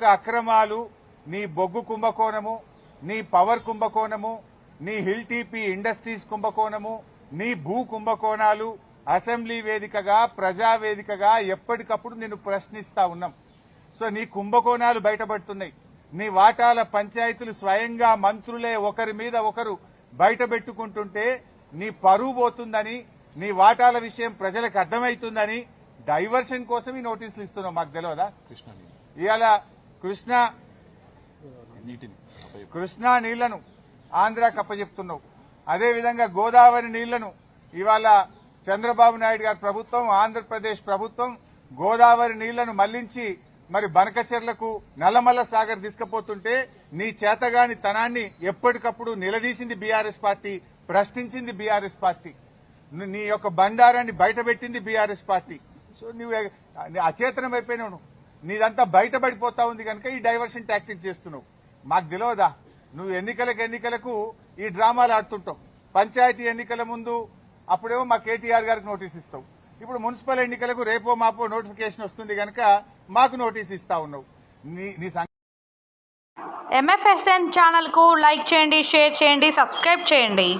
యొక్క అక్రమాలు నీ బొగ్గు కుంభకోణము నీ పవర్ కుంభకోణము నీ హిల్ టీపీ ఇండస్ట్రీస్ కుంభకోణము నీ భూ కుంభకోణాలు అసెంబ్లీ వేదికగా ప్రజా వేదికగా ఎప్పటికప్పుడు నిన్ను ప్రశ్నిస్తా ఉన్నాం. సో నీ కుంభకోణాలు బయటపడుతున్నాయి. నీ వాటాల పంచాయతీలు స్వయంగా మంత్రులే ఒకరి మీద ఒకరు బయట పెట్టుకుంటుంటే నీ పరువు పోతుందని నీ వాటాల విషయం ప్రజలకు అర్థమవుతుందని డైవర్షన్ కోసం ఈ నోటీసులు ఇస్తున్నావు మాకు తెలియదా కృష్ణ. ఇవాళ కృష్ణ నీటిని కృష్ణా నీళ్ళను ఆంధ్రాకి అప్పచెప్తున్నావు. అదేవిధంగా గోదావరి నీళ్ళను ఇవాళ చంద్రబాబు నాయుడు గారి ప్రభుత్వం ఆంధ్రప్రదేశ్ ప్రభుత్వం గోదావరి నీళ్ళను మళ్ళించి మరి బనకచెర్లకు నల్లమల్ల సాగర్ తీసుకుపోతుంటే నీ చేతగాని తనాన్ని ఎప్పటికప్పుడు నిలదీసింది బీఆర్ఎస్ పార్టీ ప్రశ్నించింది బీఆర్ఎస్ పార్టీ. నీ యొక్క బండారాన్ని బయటపెట్టింది బీఆర్ఎస్ పార్టీ. సో నువ్వు అచేతనం అయిపోయినావు నీదంతా బయటపడిపోతా ఉంది కనుక ఈ డైవర్షన్ టాక్టిక్ చేస్తున్నావు. మాకు తెలియదా? నువ్వు ఎన్నికలకు ఎన్నికలకు ఈ డ్రామాలు ఆడుతుంటావు. పంచాయతీ ఎన్నికల ముందు అప్పుడేమో మా కేటీఆర్ గారికి నోటీస్ ఇస్తావు. ఇప్పుడు మున్సిపల్ ఎన్నికలకు రేపో మాపో నోటిఫికేషన్ వస్తుంది కనుక మాకు నోటీస్ ఇస్తా ఉన్నావు. నీ నీ సం- ఎంఎఫ్ఎస్ఎన్ ఛానల్కు లైక్ చేయండి షేర్ చేయండి సబ్స్క్రైబ్ చేయండి.